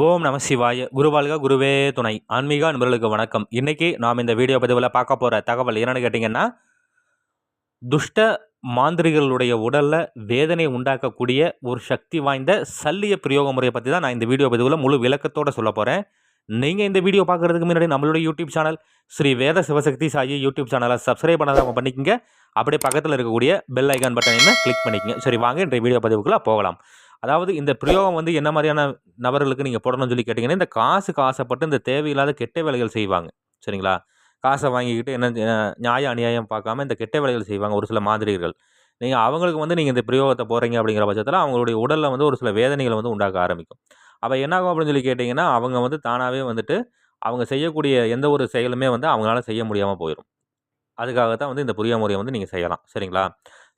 ஓம் நம சிவாய. குருவாழ்க குருவே துணை. ஆன்மீக நண்பர்களுக்கு வணக்கம். இன்றைக்கி நாம் இந்த வீடியோ பதிவில் பார்க்க போகிற தகவல் என்னென்னு கேட்டிங்கன்னா துஷ்ட மாந்திரிகளுடைய உடலில் வேதனை உண்டாக்கக்கூடிய ஒரு சக்தி வாய்ந்த சல்லிய பிரயோக முறையை பற்றி தான் நான் இந்த வீடியோ பதிவில் முழு விளக்கத்தோடு சொல்ல போகிறேன் நீங்கள் இந்த வீடியோ பார்க்குறதுக்கு முன்னாடி நம்மளுடைய YouTube channel Sri Veda Sivashakti Sai YouTube சேனலை சப்ஸ்கிரைப் பண்ணாதவங்க பண்ணிக்கங்க. அப்படியே பக்கத்தில் இருக்கக்கூடிய பெல் ஐகான் பட்டனையுமே கிளிக் பண்ணிக்கங்க. சரி வாங்க இன்றைய வீடியோ பதிவுக்குள்ளே போகலாம். அதாவது இந்த பிரயோகம் வந்து என்ன மாதிரியான நபர்களுக்கு நீங்கள் போடணும்னு சொல்லி கேட்டிங்கன்னா இந்த காசுக்கு ஆசைப்பட்டு இந்த தேவையில்லாத கெட்ட வேலைகள் செய்வாங்க. சரிங்களா? காசை வாங்கிக்கிட்டு என்ன நியாய அநியாயம் பார்க்காம இந்த கெட்ட வேலைகள் செய்வாங்க ஒரு சில மாதிரிகள். நீங்கள் அவங்களுக்கு வந்து நீங்கள் இந்த பிரயோகத்தை போகிறீங்க அப்படிங்கிற பட்சத்தில் அவங்களுடைய உடலில் வந்து ஒரு சில வேதனைகளை வந்து உண்டாக்க ஆரம்பிக்கும். அப்போ என்னாகும் அப்படின்னு சொல்லி கேட்டிங்கன்னா அவங்க வந்து தானாகவே வந்துட்டு அவங்க செய்யக்கூடிய எந்த ஒரு செயலுமே வந்து அவங்களால செய்ய முடியாமல் போயிடும் அதுக்காக தான் வந்து இந்த புதிய முறையை வந்து நீங்கள் செய்யலாம். சரிங்களா?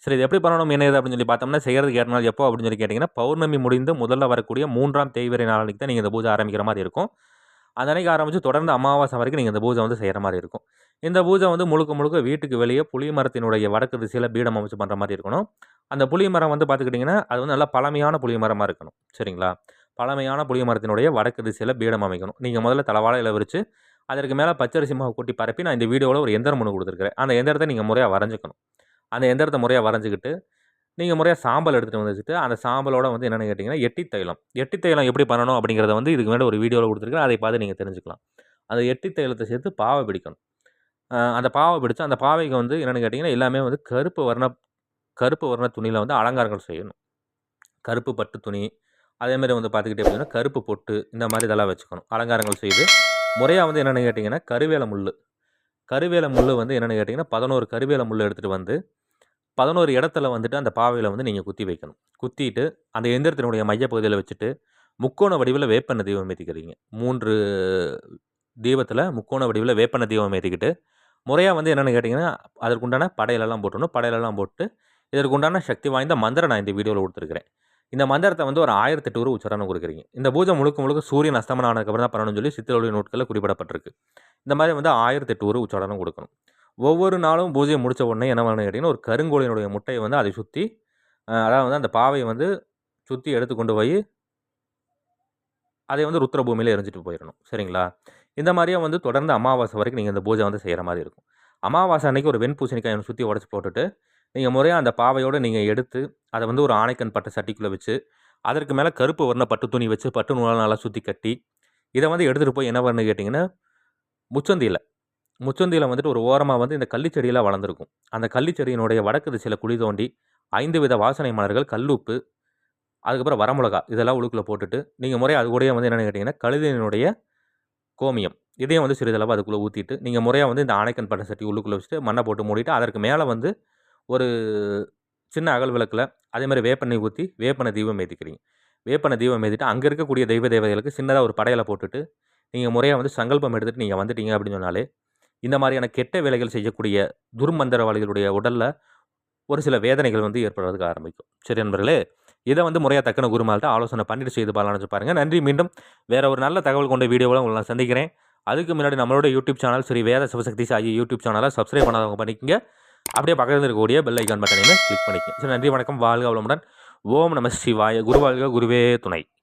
சரி இது எப்படி பண்ணணும்? என்ன இது அப்படின்னு சொல்லி பார்த்தோம்னா செய்கிறதுக்கு ஏற்ற நாள் எப்போ அப்படின்னு சொல்லி கேட்டிங்கன்னா பௌர்ணமி முடிந்து முதல்ல வரக்கூடிய மூன்றாம் தேய்வரை நாளைக்கு தான் நீங்கள் இந்த பூஜை ஆரம்பிக்கிற மாதிரி இருக்கும். அந்த அன்னைக்கு ஆரம்பித்து தொடர்ந்து அமாவாசை வரைக்கும் நீங்கள் இந்த பூஜை வந்து செய்கிற மாதிரி இருக்கும். இந்த பூஜை வந்து முழுக்க முழுக்க வீட்டுக்கு வெளியே புளி மரத்தினுடைய வடக்கு திசையில் பீடம் அமைச்சு பண்ணுற மாதிரி இருக்கணும். அந்த புளி மரம் வந்து பார்த்துக்கிட்டிங்கன்னா அது வந்து நல்லா பழமையான புளிய மரமாக இருக்கணும். சரிங்களா? பழமையான புளிய மரத்தினுடைய வடக்கு திசையில் பீடம் அமைக்கணும். நீங்கள் முதல்ல தலவாழையில் விரித்து அதற்கு மேலே பச்சரிசி மாவு கூட்டி பரப்பி நான் இந்த வீடியோவில் ஒரு எந்திரம் ஒன்று கொடுத்துருக்குறேன். அந்த எந்திரத்தை நீங்கள் முறையாக வரைஞ்சிக்கணும். அந்த எந்திரத்தை முறையாக வரைஞ்சிக்கிட்டு நீங்கள் முறையாக சாம்பல் எடுத்துகிட்டு வந்து வச்சுட்டு அந்த சாம்பலோட வந்து என்னென்னு கேட்டிங்கன்னா எட்டி தைலம் எட்டி தைலம் எப்படி பண்ணணும் அப்படிங்கிறத வந்து இதுக்கு மேலே ஒரு வீடியோவில் கொடுத்துருக்கேன் அதை பார்த்து நீங்கள் தெரிஞ்சுக்கலாம். அந்த எட்டி தைலத்தை சேர்த்து பாவை பிடிக்கணும். அந்த பாவை பிடிச்சு அந்த பாவைக்கு வந்து என்னென்னு கேட்டிங்கன்னா எல்லாமே வந்து கருப்பு வர்ண கருப்பு வர்ண துணியில் வந்து அலங்காரங்கள் செய்யணும். கருப்பு பட்டு துணி. அதேமாதிரி வந்து பார்த்துக்கிட்டே அப்படின்னா கருப்பு பொட்டு இந்த மாதிரி இதெல்லாம் வச்சுக்கணும். அலங்காரங்கள் செய்து முறையாக வந்து என்னென்னு கேட்டிங்கன்னா கருவேல முள் கருவேல முள் வந்து என்னென்னு கேட்டிங்கன்னா பதினோரு கருவேல முள் எடுத்துகிட்டு வந்து பதினோரு இடத்துல வந்துட்டு அந்த பாவையில் வந்து நீங்கள் குத்தி வைக்கணும். குத்திட்டு அந்த எந்திரத்தினுடைய மையப்பகுதியில் வச்சுட்டு முக்கோண வடிவில் வேப்பெண்ணெய் தீபம் ஏற்றிக்கிறீங்க மூன்று தீபத்தில் முக்கோண வடிவில் வேப்பெண்ணெய் தீபம் ஏற்றிக்கிட்டு முறையாக வந்து என்னென்னு கேட்டிங்கன்னா அதற்குண்டான படையிலெல்லாம் போட்டணும் படையிலெல்லாம் போட்டு இதற்குண்டான சக்தி வாய்ந்த மந்திரம் நான் இந்த வீடியோவில் கொடுத்துருக்குறேன். இந்த மந்திரத்தை வந்து ஒரு ஆயிரத்தெட்டு ஊர் உச்சரணம் கொடுக்குறீங்க. இந்த பூஜை முழுக்க முழுக்க சூரியன் அஸ்தமனம் ஆனதுக்கப்புறம் தான் பண்ணணும்னு சொல்லி சித்திரொழி நோட்களில் குறிப்பிடப்பட்டிருக்கு. இந்த மாதிரி வந்து ஆயிரத்தெட்டு ஊர் உச்சாரணம் கொடுக்கணும். ஒவ்வொரு நாளும் பூஜையை முடித்த உடனே என்ன பண்ணணும் கேட்டிங்கன்னா ஒரு கருங்கோழியினுடைய முட்டையை வந்து அதை சுற்றி அதாவது வந்து அந்த பாவையை வந்து சுற்றி எடுத்து கொண்டு போய் அதை வந்து ருத்ர பூமியில் எரிஞ்சிட்டு போயிடணும். சரிங்களா? இந்த மாதிரியே வந்து தொடர்ந்து அமாவாசை வரைக்கும் நீங்கள் இந்த பூஜை வந்து செய்கிற மாதிரி இருக்கும். அமாவாசை அன்றைக்கி ஒரு வெண் பூசணிக்காயை சுற்றி உடச்சி போட்டுட்டு நீங்கள் முறையாக அந்த பாவையோடு நீங்கள் எடுத்து அதை வந்து ஒரு ஆணைக்கண் பட்டு சட்டிக்குள்ளே வச்சு அதற்கு மேலே கருப்பு வர்ண பட்டு துணி வச்சு பட்டு நூலால் நல்லா சுற்றி கட்டி இதை வந்து எடுத்துகிட்டு போய் என்ன பண்ணு கேட்டிங்கன்னா முச்சந்தியில் முச்சந்தியில் வந்துட்டு ஒரு ஓரமாக வந்து இந்த கள்ளிச்செடியெல்லாம் வளர்ந்துருக்கும். அந்த கள்ளிச்செடியினுடைய வடக்கு திசையில் குழி தோண்டி ஐந்து வித வாசனை மலர்கள் கல்லுப்பு அதுக்கப்புறம் வரமிளகா இதெல்லாம் உழுக்கில் போட்டுட்டு நீங்கள் முறையாக அது கூடயே வந்து என்னென்னு கேட்டிங்கன்னா கழுதையினுடைய கோமியம் இதையும் வந்து சிறிதளவு அதுக்குள்ளே ஊற்றிட்டு நீங்கள் முறையாக வந்து இந்த ஆணைக்கன் பட்டை சட்டி உள்ளுக்குள்ளே வச்சுட்டு மண்ணை போட்டு மூடிட்டு அதற்கு மேலே வந்து ஒரு சின்ன அகல் விளக்கில் அதே மாதிரி வேப்பெண்ணெய் ஊற்றி வேப்பனை தீபம் ஏற்றிக்கிறீங்க வேப்பனை தீபம் ஏற்றிட்டு அங்கே இருக்கக்கூடிய தெய்வ தேவதைகளுக்கு சின்னதாக ஒரு படையலை போட்டுட்டு நீங்கள் முறையாக வந்து சங்கல்பம் எடுத்துகிட்டு நீங்கள் வந்துட்டீங்க அப்படின்னு சொன்னாலே இந்த மாதிரியான கெட்ட வேலைகள் செய்யக்கூடிய துர்மந்திரவாளிகளுடைய உடலில் ஒரு சில வேதனைகள் வந்து ஏற்படுறதுக்கு ஆரம்பிக்கும். சரி நண்பர்களே இதை வந்து முறையாக தக்கன குருமால்கிட்ட ஆலோசனை பண்ணிட்டு செய்து பாலான்னு பாருங்கள் நன்றி மீண்டும் வேறு ஒரு நல்ல தகவல் கொண்ட வீடியோவில் உங்களை நான் சந்திக்கிறேன். அதுக்கு முன்னாடி நம்மளோட YouTube channel Sri Veda Sivashakti Sai YouTube சேனலை சப்ஸ்கிரைப் பண்ணாதவங்க பண்ணிக்கங்க. அப்படியே பக்கத்தில் இருக்கக்கூடிய பெல் ஐக்கான் பட்டனையுமே கிளிக் பண்ணிக்கங்க. நன்றி வணக்கம். வாழ்க வளமுடன். ஓம் நம சிவாய. குருவாழ்க குருவே துணை.